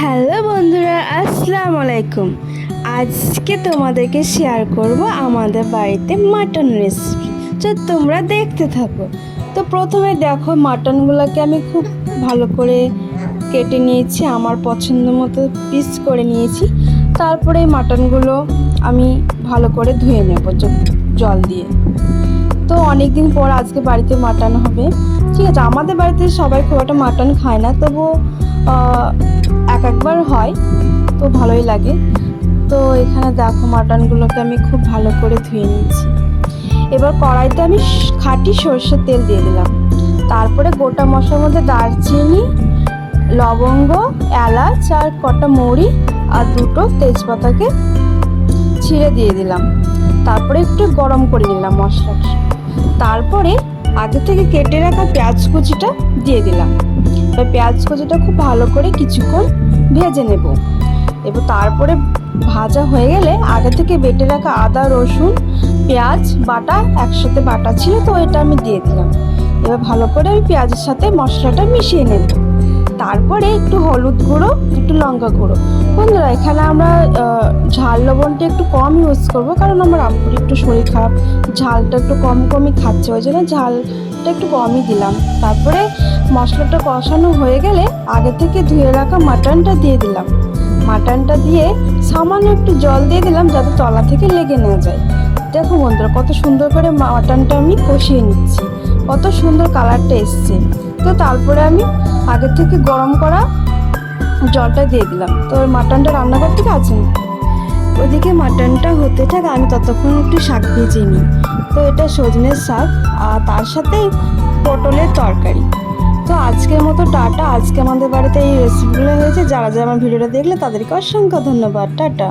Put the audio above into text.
Hello বন্ধুরা আসসালামু আলাইকুম আজকে তোমাদেরকে শেয়ার করব আমাদের বাড়িতে মাটন রেসিপি তো তোমরা দেখতে থাকো। তো প্রথমে দেখো মাটনগুলোকে আমি খুব ভালো করে কেটে নিয়েছি, আমার পছন্দ মতো পিস করে নিয়েছি। তারপরে মাটনগুলো আমি ভালো করে ধুয়ে নেব, জল দিয়ে। তো অনেক দিন পর আজকে বাড়িতে মাটন হবে। ঠিক আছে আমাদের বাড়িতে সবাই খুব একটা মাটন খায় না আহ, এক একবার হয় তো ভালোই লাগে। তো এখানে দেখো মাটনগুলোকে আমি খুব ভালো করে ধুয়ে নিয়েছি। এবার কড়াইতে আমি খাঁটি সর্ষের তেল দিয়ে দিলাম। তারপরে গোটা মশলার মধ্যে দারচিনি লবঙ্গ এলাচ আর কটা মৌরি আর দুটো তেজপাতাকে ছিঁড়ে দিয়ে দিলাম। তারপরে একটু গরম করে নিলাম মশলাটা। তারপরে আগে থেকে কেটে রাখা পেঁয়াজ কুচিটা দিয়ে দিলাম। এবার পেঁয়াজ কুচিটা খুব ভালো করে কিছুক্ষণ ভেজে নেব। এবার তারপরে ভাজা হয়ে গেলে আগে থেকে বেটে রাখা আদা, রসুন, পেঁয়াজ, বাটা একসাথে বাটা ছিল, তো এটা আমি দিয়ে দিলাম। এবার ভালো করে আমি পেঁয়াজের সাথে মশলাটা মিশিয়ে নেব। হলুদ গুঁড়ো, একটু লঙ্কা গুঁড়ো। বন্ধুরা, এখানে আমরা ঝাল লবণটা একটু কম ইউজ করব, কারণ আমার আব্বুর একটু শরীর খারাপ। ঝালটা একটু কম কমই খাচ্ছে, ওই জন্য ঝালটা একটু কমই দিলাম। তারপরে মশলাটা কষানো হয়ে গেলে আগে থেকে ধুয়ে রাখা মাটনটা দিয়ে দিলাম। মাটনটা দিয়ে সামান্য একটু জল দিয়ে দিলাম যাতে তলা থেকে লেগে না যায়। দেখো বন্ধুরা, কত সুন্দর করে মাটনটা আমি কষিয়ে নিচ্ছি। কত সুন্দর কালারটা এসছে। তো তারপরে আমি আগে থেকে গরম করা জলটা দিয়ে দিলাম। তো মাটনটা রান্না করতে আছেন ওদিকে মাটনটা হতে থাক, আমি ততক্ষণ একটু শাক ভেজে নিই। তো এটা সজনের শাক আর তার সাথে পটলের তরকারি। তো আজকের মতো টাটা। আজকে আমাদের বাড়িতে এই রেসিপিগুলো হয়েছে। যারা যারা আমার ভিডিওটা দেখলে তাদেরকে অসংখ্য ধন্যবাদ। টাটা।